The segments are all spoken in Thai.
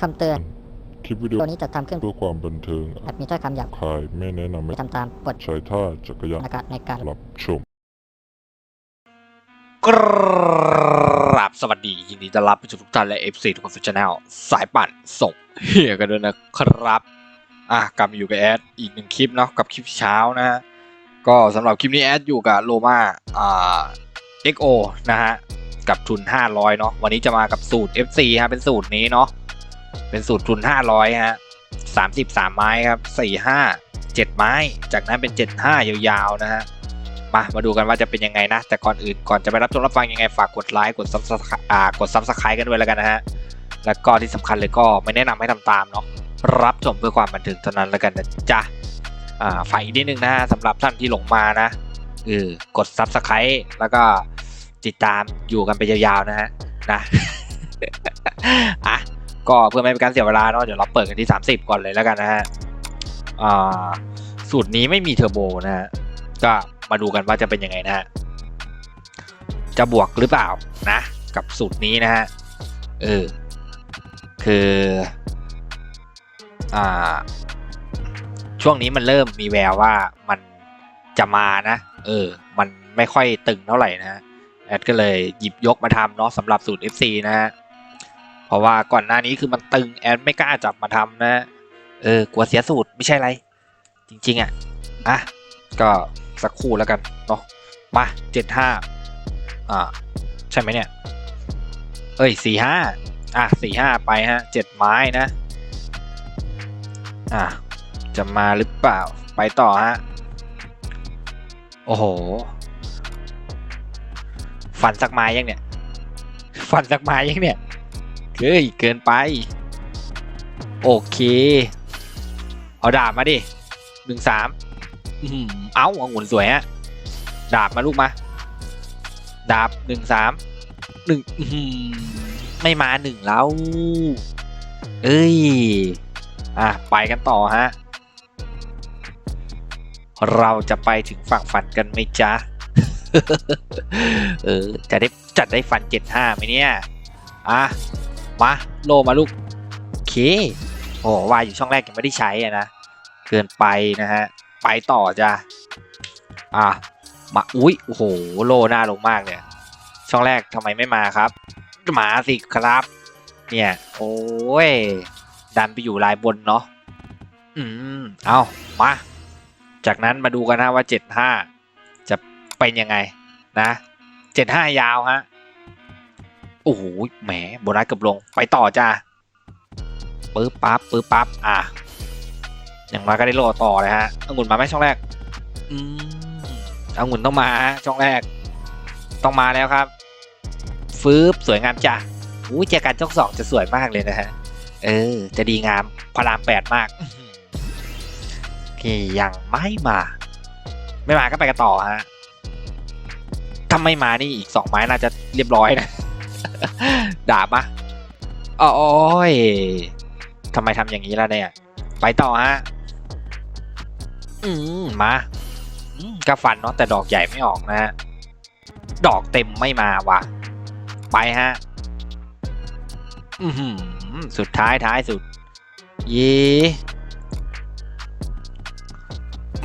คำเตือน คลิปวิดีโอตัวนี้จะทำขึ้นเพื่อความบันเทิงอาจมีถ้อยคำหยาบคายไม่แนะนำให้ไม่ทำตามบทใช้ท่าจักรยานในการในการรับชม กราบสวัสดียินดีต้อนรับผู้ชมทุกท่านและ FC ทุกคนฟิชแนลสายปั่นส่งเฮียกันด้วยนะครับ อะกลับมาอยู่กับแอดอีกหนึ่งคลิปเนาะกับคลิปเช้านะฮะ ก็สำหรับคลิปนี้แอดอยู่กับโลมาอ่า XO นะฮะ กับทุน 500 เนาะวันนี้จะมากับสูตร FC ฮะเป็นสูตรนี้เนาะเป็นสูตรทุน 500 ฮะ 33 ไม้ครับ 45 7 ไม้ จากนั้นเป็น 75 ยาวๆ นะฮะมามาดูกันว่าจะเป็นยังไงนะ แต่ก่อนอื่นก่อนจะไปรับชมรับฟังยังไงฝากกดไลค์กดซับสไครต์อ่ากดซับสไครต์กันด้วยแล้วกันนะฮะ แล้วก็ที่สำคัญเลยก็ไม่แนะนำให้ทำตามเนาะรับชมเพื่อความบันเทิงเท่านั้นแล้วกันนะจ๊ะ อ่าฝากอีกนิดนึงนะฮะสำหรับท่านที่หลงมานะเออกดซับสไครต์แล้วก็ติดตามอยู่กันไปยาวๆนะฮะนะอะก็เพื่อไม่เป็นการเสียเวลาเนาะเดี๋ยวเราเปิดกันที่ 30 ก่อนเลยแล้วกันนะฮะอ่าสูตรนี้ไม่มีเทอร์โบนะฮะก็มาดูกันว่าจะเป็นยังไงนะฮะจะบวกหรือเปล่านะ กับสูตรนี้นะฮะเออคืออ่า ช่วงนี้มันเริ่มมีแววว่ามันจะมานะ เออ มันไม่ค่อยตึงเท่าไหร่นะแอดก็เลยหยิบยกมาทำเนาะสำหรับสูตร FC นะฮะเพราะว่าก่อนหน้านี้คือมันตึงแอดไม่กล้าจับมาทำนะเออกลัวเสียสูตรไม่ใช่อะไร จริง ๆ อะอะก็สักครู่แล้วกันเนาะมาเจ็ดห้าอ่า ใช่ไหมเนี่ย เอ้ยสี่ห้าอะสี่ห้าไปฮะเจ็ดไม้นะ อะ จะมาหรือเปล่า ไปต่อฮะ โอ้โหฟันสักไม้ยังเนี่ยฟันสักไม้ยังเนี่ย เฮ้ย เกินไป โอเค เอาดาบมาดิหนึ่งสามอื้อหือเอ้าองุ่นสวยฮะ ดาบมาลูกมา ดาบหนึ่งสามหนึ่งอื้อหือไม่มาหนึ่งแล้ว เอ้ย อะ ไปกันต่อฮะ เราจะไปถึงฝั่งฝันกันไหมจ๊ะ เออจะได้จัดได้ฟันเจ็ดห้าไหมเนี่ย อะ มา โลมาลูก โอเค โอ้ว่าอยู่ช่องแรกยังไม่ได้ใช้อะนะ เกินไปนะฮะ ไปต่อจ้ะ อะ มา อุ๊ยโอ้โห โลหน้าลงมากเนี่ย ช่องแรกทำไมไม่มาครับ มาสิครับ เนี่ย โอ้ย ดันไปอยู่ลายบนเนาะ อืม เอามา จากนั้นมาดูกันนะว่า 75 จะเป็นยังไงนะ 75 ยาวฮะ โอ้โห แหม โบนัสเกือบลง ไปต่อจ้าปึ๊บปั๊บปึ๊บปั๊บ อะ อย่างมาก็ได้โลต่อเลยฮะองุ่นมาไหมช่องแรก อืมองุ่นต้องมาฮะช่องแรก ต้องมาแล้วครับ ฟืบสวยงามจ้ะอู้เจอกันช่องสองจะสวยมากเลยนะฮะ เออ จะดีงาม พระรามแปดมาก เคยังไม่มา ไม่มาก็ไปกันต่อฮะถ้าไม่มานี่อีกสองไม้น่าจะเรียบร้อยนะ ดาบมาโอ้ยทำไมทำอย่างนี้ล่ะเนี่ย ไปต่อฮะ อืมมาอืมก็ฟันเนาะแต่ดอกใหญ่ไม่ออกนะฮะ ดอกเต็มไม่มาว่ะ ไปฮะ อือหือสุดท้ายท้ายสุด เย่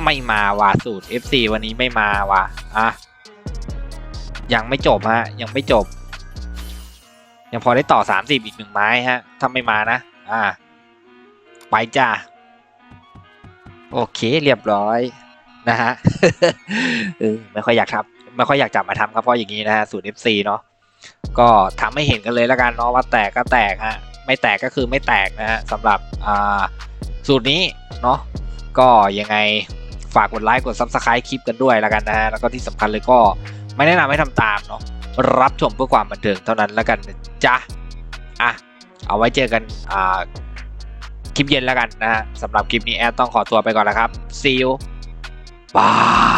ไม่มาว่ะสูตร FC วันนี้ไม่มาว่ะอะยังไม่จบฮะ ยังไม่จบ ยังพอได้ต่อ30อีกหนึ่งไม้ฮะถ้าไม่มานะ อ่า ไปจ้าโอเคเรียบร้อยนะฮะเออไม่ค่อยอยากทำไม่ค่อยอยากจับมาทำครับเพราะอย่างนี้นะฮะสูตร FC เนาะก็ทำให้เห็นกันเลยล้วกันเนาะว่าแตกก็แตกฮะไม่แตกก็คือไม่แตกนะฮะสำหรับอ่าสูตรนี้เนาะก็ยังไง ฝากกดไลค์กด Subscribe คลิปกันด้วยแล้วกันนะฮะแล้วก็ที่สำคัญเลยก็ไม่แนะนำให้ทำตามเนาะรับชมเพื่อความบันเทิงเท่านั้นแล้วกันนะจ๊ะอะเอาไว้เจอกันอ่าคลิปเย็นแล้วกันนะฮะสำหรับคลิปนี้แอดต้องขอตัวไปก่อนแล้วครับ see you bye